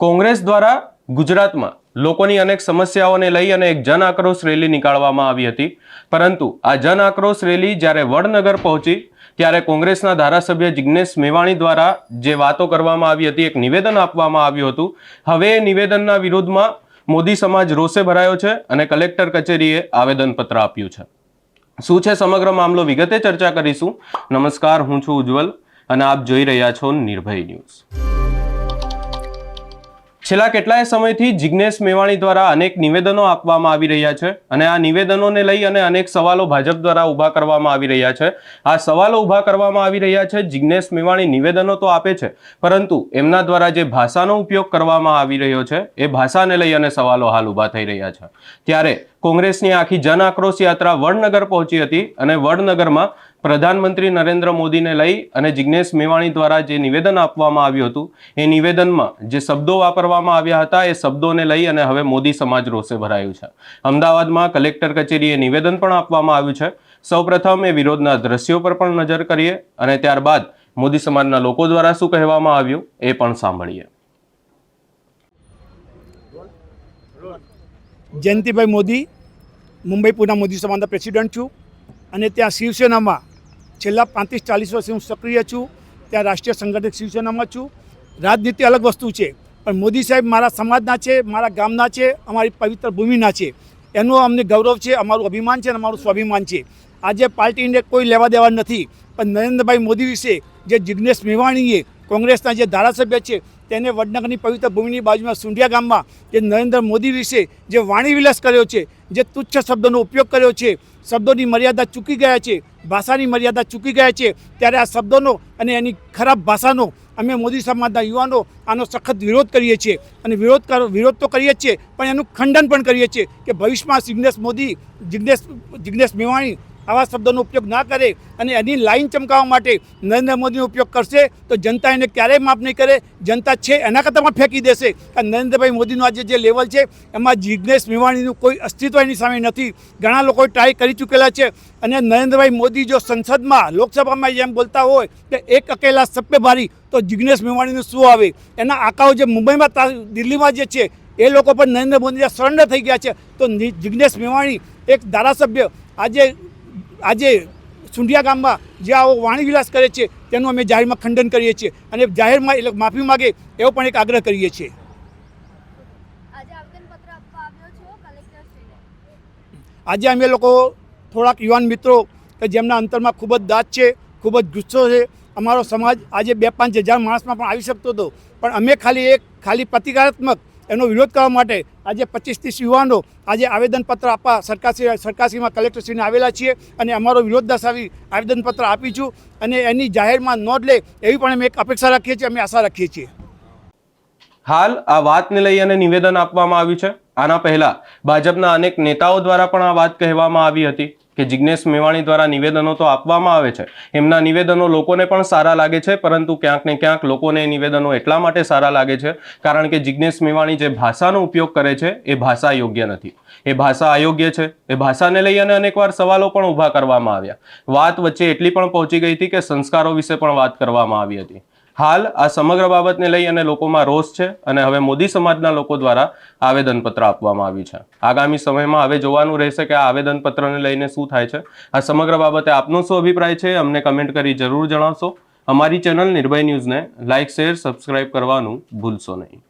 કોંગ્રેસ દ્વારા ગુજરાતમાં લોકોની અનેક સમસ્યાઓને લઈ અને એક જન આક્રોશ રેલી નીકાળવામાં આવી હતી. પરંતુ આ જન આક્રોશ રેલી જ્યારે વડનગર પહોંચી, ત્યારે કોંગ્રેસના ધારાસભ્ય જિજ્ઞેશ મેવાણી દ્વારા જે વાતો કરવામાં આવી હતી, એક નિવેદન આપવામાં આવ્યું હતું. હવે એ નિવેદનના વિરોધમાં મોદી સમાજ રોષે ભરાયો છે અને કલેક્ટર કચેરીએ આવેદનપત્ર આપ્યું છે. શું છે સમગ્ર મામલો? વિગતે ચર્ચા કરીશું. નમસ્કાર, હું છું ઉજ્જવલ અને આપ જોઈ રહ્યા છો નિર્ભય ન્યૂઝ. છેલ્લા કેટલાય સમયથી જિજ્ઞેશ મેવાણી દ્વારા અનેક નિવેદનો આપવામાં આવી રહ્યા છે અને આ નિવેદનોને લઈ અને અનેક સવાલો ભાજપ દ્વારા ઊભા કરવામાં આવી રહ્યા છે. આ સવાલો ઊભા કરવામાં આવી રહ્યા છે જિજ્ઞેશ મેવાણી નિવેદનો તો આપે છે, પરંતુ એમના દ્વારા જે ભાષાનો ઉપયોગ કરવામાં આવી રહ્યો છે, એ ભાષાને લઈ અને સવાલો હાલ ઊભા થઈ રહ્યા છે. ત્યારે કોંગ્રેસની આખી જન આક્રોશ યાત્રા વડનગર પહોંચી હતી અને વડનગરમાં પ્રધાનમંત્રી નરેન્દ્ર મોદીને લઈ અને જિજ્ઞેશ મેવાણી દ્વારા જે નિવેદન આપવામાં આવ્યું હતું, એ નિવેદનમાં જે શબ્દો વાપરવામાં આવ્યા હતા, એ શબ્દોને લઈ અને હવે મોદી સમાજ રોષે ભરાયું છે. અમદાવાદમાં કલેક્ટર કચેરીએ નિવેદન પણ આપવામાં આવ્યું છે. સૌપ્રથમ એ વિરોધના દ્રશ્યો પર પણ નજર કરીએ અને ત્યારબાદ મોદી સમાજના લોકો દ્વારા શું કહેવામાં આવ્યું, એ પણ સાંભળીએ. જયંતિભાઈ મોદી, મુંબઈ પુના મોદી સમાજના પ્રેસિડન્ટ છું અને ત્યાં શિવસેનામાં છેલ્લા પાંત્રીસ ચાલીસ વર્ષથી હું સક્રિય છું. ત્યાં રાષ્ટ્રીય સંગઠિત શિવસેનામાં છું. રાજનીતિ અલગ વસ્તુ છે, પણ મોદી સાહેબ મારા સમાજના છે, મારા ગામના છે, અમારી પવિત્ર ભૂમિના છે. એનું અમને ગૌરવ છે, અમારું અભિમાન છે અને અમારું સ્વાભિમાન છે. આજે પાર્ટીને કોઈ લેવા દેવા નથી, પણ નરેન્દ્રભાઈ મોદી વિશે જે જિજ્ઞેશ મેવાણીએ કોંગ્રેસના જે ધારાસભ્ય છે, તેને વડનગરની પવિત્ર ભૂમિની બાજુમાં સુંઢિયા ગામમાં જે નરેન્દ્ર મોદી વિશે જે વાણી વિલાસ કર્યો છે, જે તુચ્છ શબ્દોનો ઉપયોગ કર્યો છે, શબ્દોની મર્યાદા ચૂકી ગયા છે, ભાષાની મર્યાદા ચૂકી ગયા છે, ત્યારે આ શબ્દોનો અને એની ખરાબ ભાષાનો અમે મોદી સમાજના યુવાનો આનો સખત વિરોધ કરીએ છીએ અને વિરોધ વિરોધ તો કરીએ છીએ, પણ એનું ખંડન પણ કરીએ છીએ કે ભવિષ્યમાં જિજ્ઞેશ મોદી જિજ્ઞેશ જિજ્ઞેશ મેવાણી આવા શબ્દોનો ઉપયોગ ના કરે અને એની લાઈન ચમકાવવા માટે નરેન્દ્ર મોદીનો ઉપયોગ કરશે, તો જનતા એને ક્યારેય માફ નહીં કરે. જનતા છે એના કરતાં પણ ફેંકી દેશે. કારણ નરેન્દ્રભાઈ મોદીનું આજે જે લેવલ છે, એમાં જિજ્ઞેશ મેવાણીનું કોઈ અસ્તિત્વ એની સામે નથી. ઘણા લોકોએ ટ્રાય કરી ચૂકેલા છે. અને નરેન્દ્રભાઈ મોદી જો સંસદમાં, લોકસભામાં જેમ બોલતા હોય કે એક અકેલા ભારી તો જિજ્ઞેશ મેવાણીનું શું આવે? એના આંકાઓ જે મુંબઈમાં દિલ્હીમાં જે છે, એ લોકો પણ નરેન્દ્ર મોદી સરેન્ડર થઈ ગયા છે. તો જિજ્ઞેશ મેવાણી એક ધારાસભ્ય, આજે આજે સુંઢિયા ગામમાં જે આવો વાણી વિલાસ કરે છે તેનું અમે જાહેરમાં ખંડન કરીએ છીએ અને જાહેરમાં એ માફી માગે એવો પણ એક આગ્રહ કરીએ છીએ. આજે અમે લોકો થોડાક યુવાન મિત્રો કે જેમના અંતરમાં ખૂબ જ દાંત છે ખૂબ જ ગુસ્સો છે. અમારો સમાજ આજે બે પાંચ હજાર માણસમાં પણ આવી શકતો હતો. પણ અમે ખાલી એક ખાલી પ્રતિકારાત્મક એનો વિરોધ કરવા માટે આજે પચીસ ત્રીસ યુવાનો આજે આવેદનપત્ર આપવા સરકારશ્રી સરકારશ્રીમાં કલેક્ટરશ્રીને આવેલા છીએ અને અમારો વિરોધ દર્શાવી આવેદનપત્ર આપી છું અને એની જાહેરમાં નોંધ લે એવી પણ અમે એક અપેક્ષા રાખીએ છીએ, અમે આશા રાખીએ છીએ. હાલ આ વાતને લઈ અને નિવેદન આપવામાં આવ્યું છે. આના પહેલા ભાજપના અનેક નેતાઓ દ્વારા પણ આ વાત કહેવામાં આવી હતી. કે જિજ્ઞેશ મેવાણી દ્વારા નિવેદનો તો આપવામાં આવે છે. એમના નિવેદનો લોકોને પણ સારા લાગે છે, પરંતુ ક્યાંક ને ક્યાંક લોકોને નિવેદનો એટલા માટે સારા લાગે છે, કારણ કે જિજ્ઞેશ મેવાણી જે ભાષાનો ઉપયોગ કરે છે, એ ભાષા યોગ્ય નથી. એ ભાષા અયોગ્ય છે, એ ભાષાને લઈ અને અનેકવાર સવાલો પણ ઊભા કરવામાં આવ્યા. વાત વચ્ચે એટલી પણ પહોંચી ગઈ હતી કે સંસ્કારો વિશે પણ વાત કરવામાં આવી હતી. હાલ આ સમગ્ર બાબતને લઈ અને લોકોમાં રોષ છે અને હવે મોદી સમાજના લોકો દ્વારા આવેદનપત્ર આપવામાં આવ્યું છે. આગામી સમયમાં હવે જોવાનું રહેશે કે આ આવેદનપત્રને લઈને શું થાય છે. આ સમગ્ર બાબતે આપનો શું અભિપ્રાય છે અમને કમેન્ટ કરી જરૂર જણાવશો. અમારી ચેનલ નિર્ભય ન્યૂઝને લાઇક શેર, સબસ્ક્રાઇબ કરવાનું ભૂલશો નહીં.